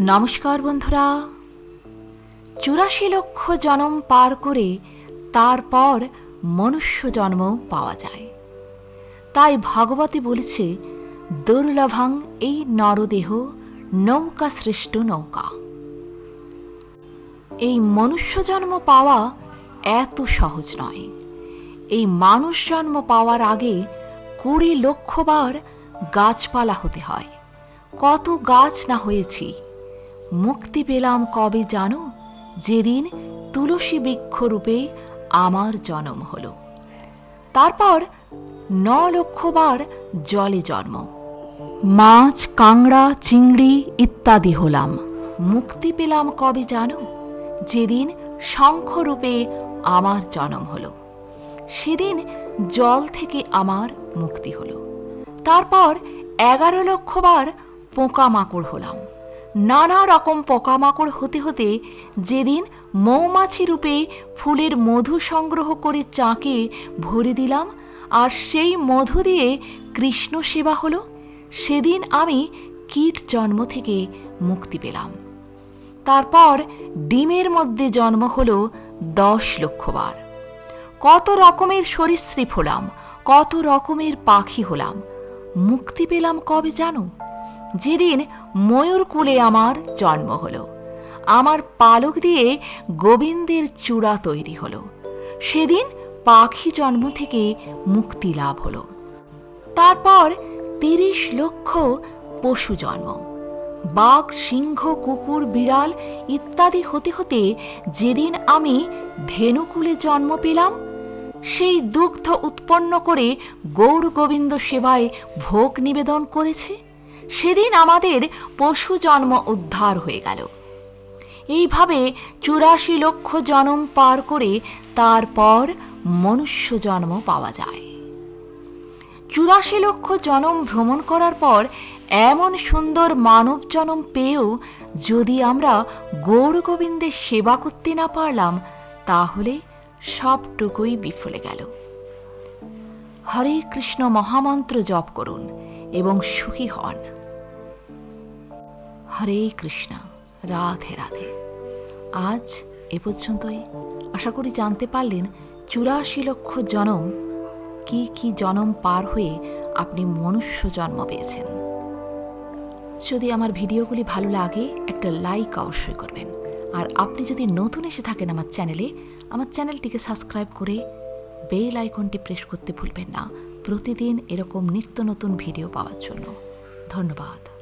নমস্কার বন্ধুরা। চুরাশি লক্ষ জন্ম পার করে তারপর মনুষ্য জন্ম পাওয়া যায়। তাই ভগবতী বলেছে, দুর্লভং এই নরদেহ নৌকা সৃষ্ট নৌকা। এই মনুষ্য জন্ম পাওয়া এত সহজ নয়। এই মানুষ জন্ম পাওয়ার আগে কুড়ি লক্ষবার গাছপালা হতে হয়। কত গাছ না হয়েছি মুক্তি পেলাম কবে জানো? যেদিন তুলসী বৃক্ষরূপে আমার জন্ম হলো। তারপর ন লক্ষবার জলে জন্ম। মাছ কাংড়া চিংড়ি ইত্যাদি হলাম। মুক্তি পেলাম কবে জানো? যেদিন শঙ্খরূপে আমার জন্ম হলো। সেদিন জল থেকে আমার মুক্তি হলো। তারপর এগারো লক্ষবার পোকামাকড় হলাম। নানা রকম পোকামাকড় হতে হতে যেদিন মৌমাছি রূপে ফুলের মধু সংগ্রহ করে চাকে ভরে দিলাম, আর সেই মধু দিয়ে কৃষ্ণ সেবা হলো, সেদিন আমি কীট জন্ম থেকে মুক্তি পেলাম। তারপর ডিমের মধ্যে জন্ম হলো দশ লক্ষবার। কত রকমের সরীসৃপ হলাম, কত রকমের পাখি হলাম, মুক্তি পেলাম কবে জানো? যেদিন ময়ূর কুলে আমার জন্ম হলো, আমার পালক দিয়ে গোবিন্দের চূড়া তৈরি হলো। সেদিন পাখি জন্ম থেকে মুক্তি লাভ হলো। তারপর তিরিশ লক্ষ পশু জন্ম। বাঘ, সিংহ, কুকুর, বিড়াল ইত্যাদি হতে হতে যেদিন আমি ধেনুকুলে জন্ম পেলাম, সেই দুগ্ধ উৎপন্ন করে গৌর গোবিন্দ সেবায় ভোগ নিবেদন করেছে। সেদিন আমাদের পশু জন্ম উদ্ধার হয়ে গেল। এইভাবে চুরাশি লক্ষ জন্ম পার করে তারপর মনুষ্য জন্ম পাওয়া যায়। চুরাশি লক্ষ জনম ভ্রমণ করার পর এমন সুন্দর মানব জনম পেয়েও যদি আমরা গৌর গোবিন্দের সেবা করতে না পারলাম, তাহলে সবটুকুই বিফলে গেল। হরে কৃষ্ণ মহামন্ত্র জপ করুন এবং সুখী হন। হরে কৃষ্ণ, রাধে রাধে। আজ এ পর্যন্তই। আশা করি জানতে পারলেন চুরাশি লক্ষ জনম, কি কি জনম পার হয়ে আপনি মনুষ্য জন্ম পেয়েছেন। যদি আমার ভিডিওগুলি ভালো লাগে, একটা লাইক অবশ্যই করবেন। আর আপনি যদি নতুন এসে থাকেন আমার চ্যানেলে, আমার চ্যানেলটিকে সাবস্ক্রাইব করে বেল আইকনটি প্রেস করতে ভুলবেন না। প্রতিদিন এরকম নিত্য নতুন ভিডিও পাওয়ার জন্য। ধন্যবাদ।